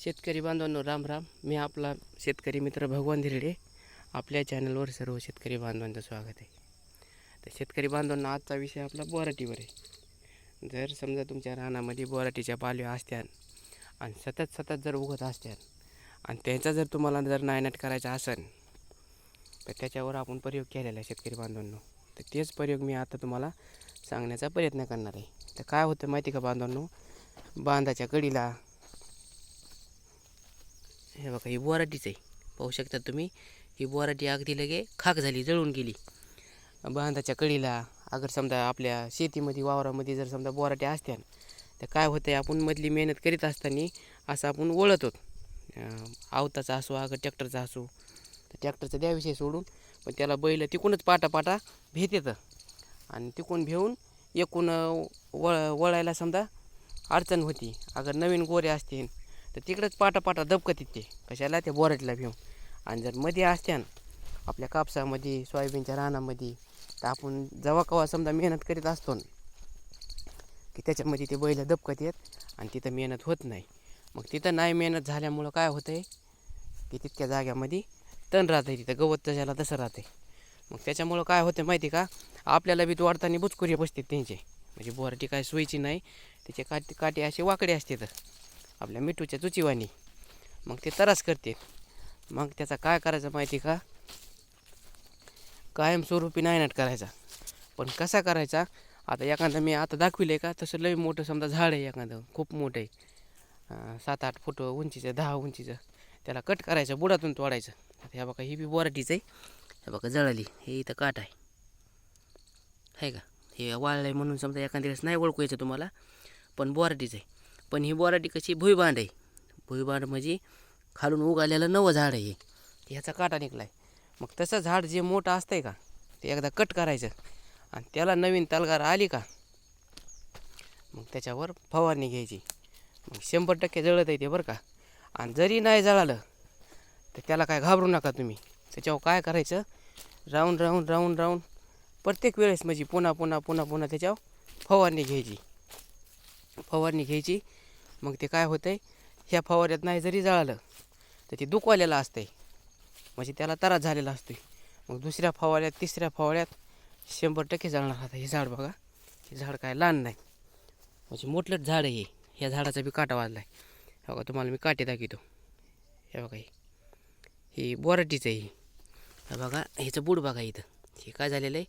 शेतकरी बांधवांनो राम राम. मी आपला शेतकरी मित्र भगवान धिरडे. आपल्या चॅनलवर सर्व शेतकरी बांधवांचं स्वागत आहे. तर शेतकरी बांधवांना आजचा विषय आपला बोराटीवर आहे. जर समजा तुमच्या रानामध्ये बोराटीच्या पालव्या असत्यान आणि सतत सतत जर उगत असत्यान आणि त्यांचा जर तुम्हाला जर नायनाट करायचा असेल तर त्याच्यावर आपण प्रयोग केलेला आहे शेतकरी बांधवांनो. तर तेच प्रयोग मी आता तुम्हाला सांगण्याचा प्रयत्न करणार आहे. तर काय होतं माहिती का बांधवांनो? बांधाच्या कडीला हे बघा ही बोराटीच आहे. पाहू शकता तुम्ही ही बोराटी अगदी लगे खाक झाली जळून गेली. बांधाच्या कडीला अगर समजा आपल्या शेतीमध्ये वावरामध्ये जर समजा बोराटी असत्या तर काय होतं आहे आपण मधली मेहनत करीत असताना असं आपण वळत आवताचा असो अगर ट्रॅक्टरचा असो तर ट्रॅक्टरचा द्याविषयी सोडून पण त्याला बैल तिकूनच पाटा पाटा भेट येतं. आणि तिकून भेऊन एकूण वळ वळायला समजा अडचण होती. अगर नवीन गोरे असतील तर तिकडंच पाटा पाटा दबकत येते. कशाला? त्या बोराटीला घेऊन आणि जर मध्ये असत्यान आपल्या कापसामध्ये सोयाबीनच्या रानामध्ये तर आपण जेव्हा कवा समजा मेहनत करीत असतो की त्याच्यामध्ये ते बैल दबकत येत आणि तिथं मेहनत होत नाही. मग तिथं नाही मेहनत झाल्यामुळं काय होतं आहे की तितक्या जाग्यामध्ये तण राहतं तिथं गवत तशाला तसं राहते मग त्याच्यामुळं काय होतं माहिती का? आपल्याला बी वाढताना बुचकुरी बसते त्यांचे. म्हणजे बोराटी काय सोयीची नाही त्याचे काटे काटे असे वाकडे असते तर. आपल्या मिठूच्या चुचीवानी मग ते तरास करते. मग त्याचा काय करायचं माहिती का? कायमस्वरूपी नायनाट करायचा. पण कसा करायचा? आता एखादं मी आता दाखविलं आहे का? तसं लई मोठं समजा झाड आहे एखादं. खूप मोठं आहे. सात आठ फुट उंचीचं दहा उंचीचं. त्याला कट करायचं बुडातून तोडायचं. आता ह्या बघा ही बी बोराटीचं आहे. ह्या बघा जळाली. हे इथं काट आहे. आहे का? हे वाळलं आहे म्हणून समजा एखाद्या वेळेस नाही ओळखू यायचं तुम्हाला पण बोराटीचं आहे. पण ही बोराटी कशी भुईबांड आहे. भुईबांड म्हणजे खालून उगालेलं नवं झाड आहे ह्याचा काटा निघला आहे मग तसं झाड जे मोठं असतंय का ते एकदा कट करायचं. आणि त्याला नवीन तलगार आली का मग त्याच्यावर फवारणी घ्यायची. मग शंभर टक्के जळत आहे ते बरं का. आणि जरी नाही जळालं तर त्याला काय घाबरू नका तुम्ही. त्याच्यावर काय करायचं राऊंड राऊंड राऊंड राऊंड प्रत्येक वेळेस म्हणजे पुन्हा पुन्हा पुन्हा पुन्हा त्याच्यावर फवारणी घ्यायची. फवारणी घ्यायची मग ते काय होतं आहे ह्या फवाऱ्यात नाही जरी जळालं तर ते दुखवालेलं असतंय. म्हणजे त्याला त्रास झालेला असतो मग दुसऱ्या फवाऱ्यात तिसऱ्या फवाऱ्यात शंभर टक्के जळणार आता हे झाड बघा. हे झाड काय लहान नाही. म्हणजे मोठलंच झाड आहे ह्या झाडाचा बी काटा वाजला आहे बघा तुम्हाला मी काटे दाखवतो. हे बघा हे. बोराटीचं आहे हे. बघा ह्याचं बूड बघा इथं. हे काय झालेलं आहे?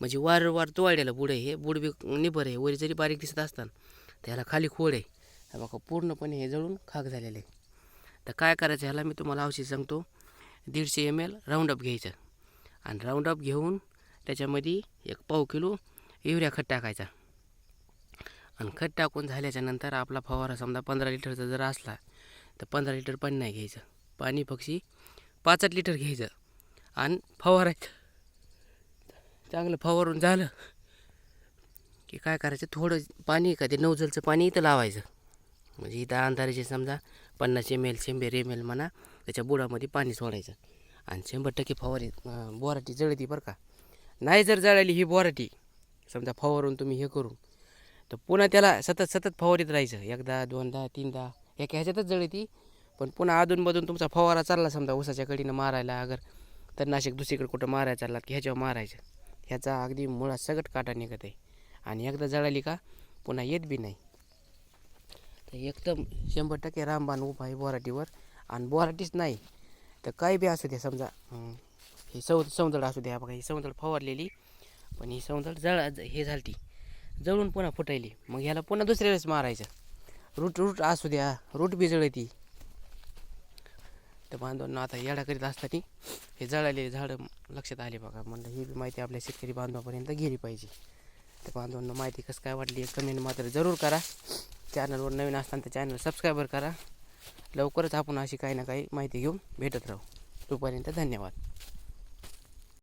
म्हणजे वार वार तोवाळलेलं बुड आहे हे. बुड बी निबर आहे. वरी जरी बारीक दिसत असताना त्याला खाली खोड आहे. हे बघा पूर्णपणे हे जळून खाक झालेले तर काय करायचं ह्याला मी तुम्हाला औषध सांगतो. दीडशे एम एल राऊंडअप घ्यायचं. आणि राऊंडअप घेऊन त्याच्यामध्ये एक पाव किलो युरिया खत टाकायचा. आणि खत टाकून झाल्याच्यानंतर आपला फवारा समजा पंधरा लिटरचा जर असला तर पंधरा लिटर पाणी नाही घ्यायचं. पाणी पक्षी आठ लिटर घ्यायचं. आणि फवारायचं चांगलं फवारून झालं की काय करायचं? थोडं पाणी का ते नवजलचं पाणी इथं लावायचं. म्हणजे इथं अंधाराचे समजा पन्नास एम एल शंभर एम एल म्हणा त्याच्या बुडामध्ये पाणी सोडायचं. आणि शंभर टक्के फवारी बोराटी जळती बरं का. नाही जर जळाली ही बोराटी समजा फवारून तुम्ही हे करून तर पुन्हा त्याला सतत सतत फवारीत राहायचं. एकदा दोनदा तीनदा एक ह्याच्यातच जळती पण पुन्हा अधूनमधून तुमचा फवारा चालला समजा ऊसाच्या कडीनं मारायला अगर तर नाशिक दुसरीकडे कुठं मारायला चालला की ह्याच्यावर मारायचं. ह्याचा अगदी मुळात सगट काटा निघत आहे आणि एकदा जळाली का पुन्हा येत बी नाही. तर एकदम शंभर टक्के रामबाण उभा आहे बोराटीवर. आणि बोराटीच नाही तर काही बी असू द्या समजा हे ही सौ सौंदळ असू द्या बघा ही सौंदळ फवारलेली पण ही सौंदळ जळ हे झालती जळून पुन्हा फुटायली. मग ह्याला पुन्हा दुसऱ्या वेळेस मारायचं. रूट रूट असू द्या रूट बी जळती. तर बांधवांना आता येडा करीत असताना हे जळालेले झाडं लक्षात आले बघा. म्हणलं ही बी माहिती आपल्या शेतकरी बांधवापर्यंत गेली पाहिजे. तर बांधवांना माहिती कसं काय वाटली कमेंट मात्र जरूर करा. चॅनलवर नवीन असताना तर चॅनल सबस्क्रायबर करा. लवकरच आपण अशी काही ना काही माहिती घेऊन भेटत राहू. तोपर्यंत धन्यवाद.